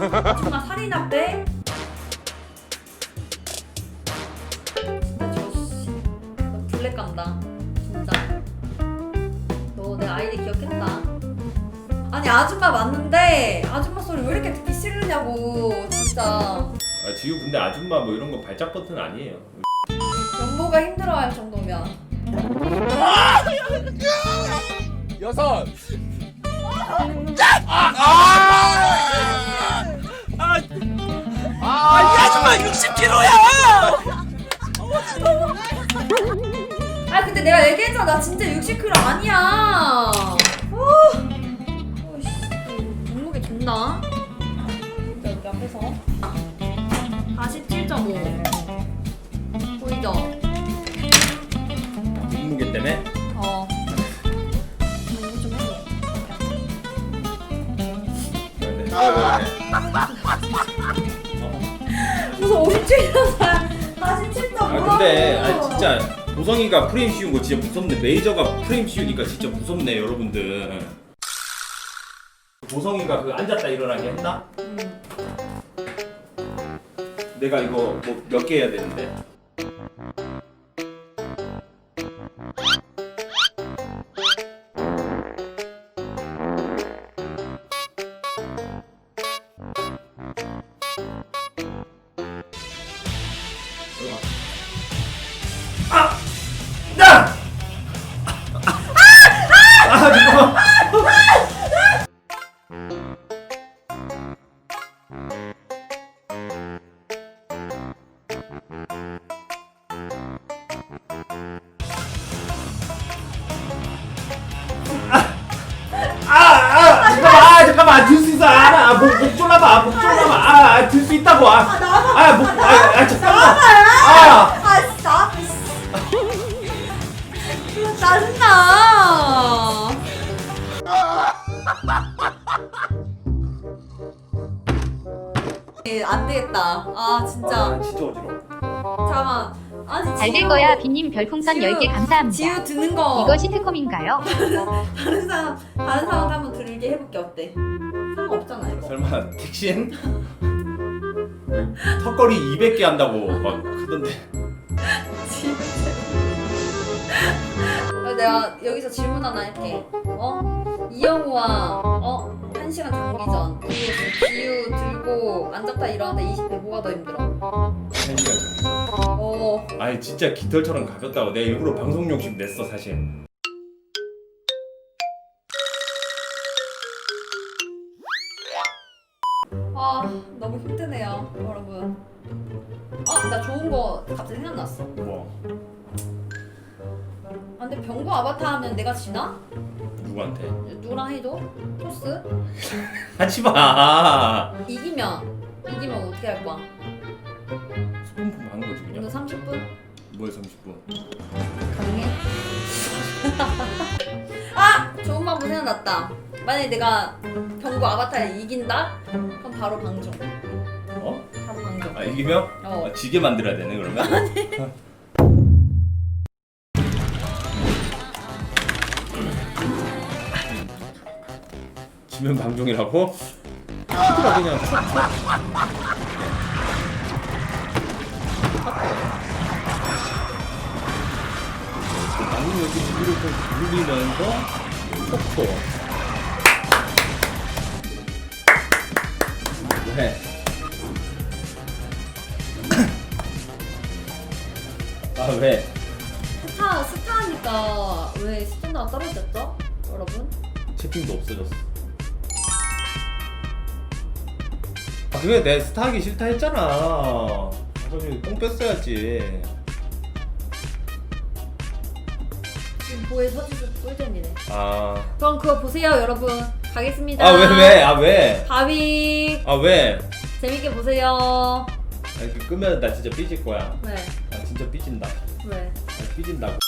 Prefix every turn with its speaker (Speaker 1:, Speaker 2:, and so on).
Speaker 1: 아줌마 살인할때 진짜 저씨 너 블랙 간다. 진짜. 너 내 아이디 기억했다. 아니 아줌마 맞는데 아줌마 소리 왜 이렇게 듣기 싫으냐고 진짜.
Speaker 2: 아 지우 근데 아줌마 뭐 이런 거 발작 버튼 아니에요.
Speaker 1: 연모가 힘들어할 정도면.
Speaker 3: 여섯. 아, 60kg야.
Speaker 1: 아 근데 내가 얘기했잖아 나 진짜 60kg 아니야 어. 어이씨 몸무게? 진짜 여기 앞에서 47.5 보이죠?
Speaker 2: 몸무게 때문에
Speaker 1: 어 이거 좀 해줘
Speaker 2: 네,
Speaker 1: 무슨 57.4
Speaker 2: 47.5아 근데 아니 진짜 보성이가 프레임 씌운 거 진짜 무섭네. 메이저가 프레임 씌우니까 진짜 무섭네 여러분들. 보성이가 그 앉았다 일어나게 했나?
Speaker 1: 음.
Speaker 2: 내가 이거 뭐 몇 개 해야 되는데. 아! 나! 아, 잠깐만. 아, 아, 잠깐만, 아, 잠깐만, 들 수 있어, 아, 아, 목, 목 졸라봐, 목 졸라봐, 아, 아, 들수 있다고, 아, 아, 목, 아, 아, 잠깐만,
Speaker 1: 예, 안 되겠다 아 진짜
Speaker 2: 아, 진짜 어지러워.
Speaker 1: 잠깐만 아니
Speaker 4: 잘 될
Speaker 1: 지우-
Speaker 4: 거야 비님 별풍선
Speaker 1: 지우-
Speaker 4: 10개 감사합니다.
Speaker 1: 지우 드는 거
Speaker 4: 이거 시트콤인가요?
Speaker 1: 다른 사람 다른 사람한테 한번 들게 해볼게 어때 상관없잖아 이거
Speaker 2: 설마 택신? 턱걸이 200개 한다고 막 하던데.
Speaker 1: 그래서 내가 여기서 질문 하나 할게. 어? 이영우와 어? 한 시간 장기전 그리고 지우 들고 앉았다 일어났다 20대 뭐가 더 힘들어?
Speaker 2: 전.
Speaker 1: 어.
Speaker 2: 아니 진짜 깃털처럼 가볍다고 내가 일부러 방송 욕심 냈어 사실.
Speaker 1: 아 너무 힘드네요 여러분. 아나 좋은 거 갑자기 생각났어.
Speaker 2: 뭐
Speaker 1: 아 근데 병구 아바타 하면 내가 지나?
Speaker 2: 누구한테?
Speaker 1: 누구랑 해줘? 토스?
Speaker 2: 하지 마.
Speaker 1: 이기면 이기면 어떻게 할 거야?
Speaker 2: 스폰폰 하는 거지
Speaker 1: 오늘
Speaker 2: 그냥.
Speaker 1: 30분?
Speaker 2: 뭐에 30분?
Speaker 1: 가능해? 아! 좋은 방법 생각났다. 만약에 내가 병구 아바타를 이긴다? 그럼 바로 방종.
Speaker 2: 어?
Speaker 1: 바로 방종.
Speaker 2: 아 이기면?
Speaker 1: 어.
Speaker 2: 아, 지게 만들어야 되네 그러면? 지면 방종이라고? 시끄러 그냥 방금 여기 무기를 좀 누르면서 톡톡 왜? 아 왜?
Speaker 1: 스타, 스타니까 왜 시청자가 떨어졌죠? 여러분?
Speaker 2: 채팅도 없어졌어. 그래 내 스타 하기 싫다 했잖아. 아버지 똥 뺐어야지.
Speaker 1: 지금 보에 서지수 꿀잼이네.
Speaker 2: 아.
Speaker 1: 그럼 그거 보세요, 여러분. 가겠습니다.
Speaker 2: 아왜 왜? 아 왜?
Speaker 1: 바위.
Speaker 2: 아 왜?
Speaker 1: 재밌게 보세요.
Speaker 2: 아, 이렇게 끄면 나 진짜 삐질 거야.
Speaker 1: 왜?
Speaker 2: 아 진짜 삐진다.
Speaker 1: 왜?
Speaker 2: 아, 삐진다고.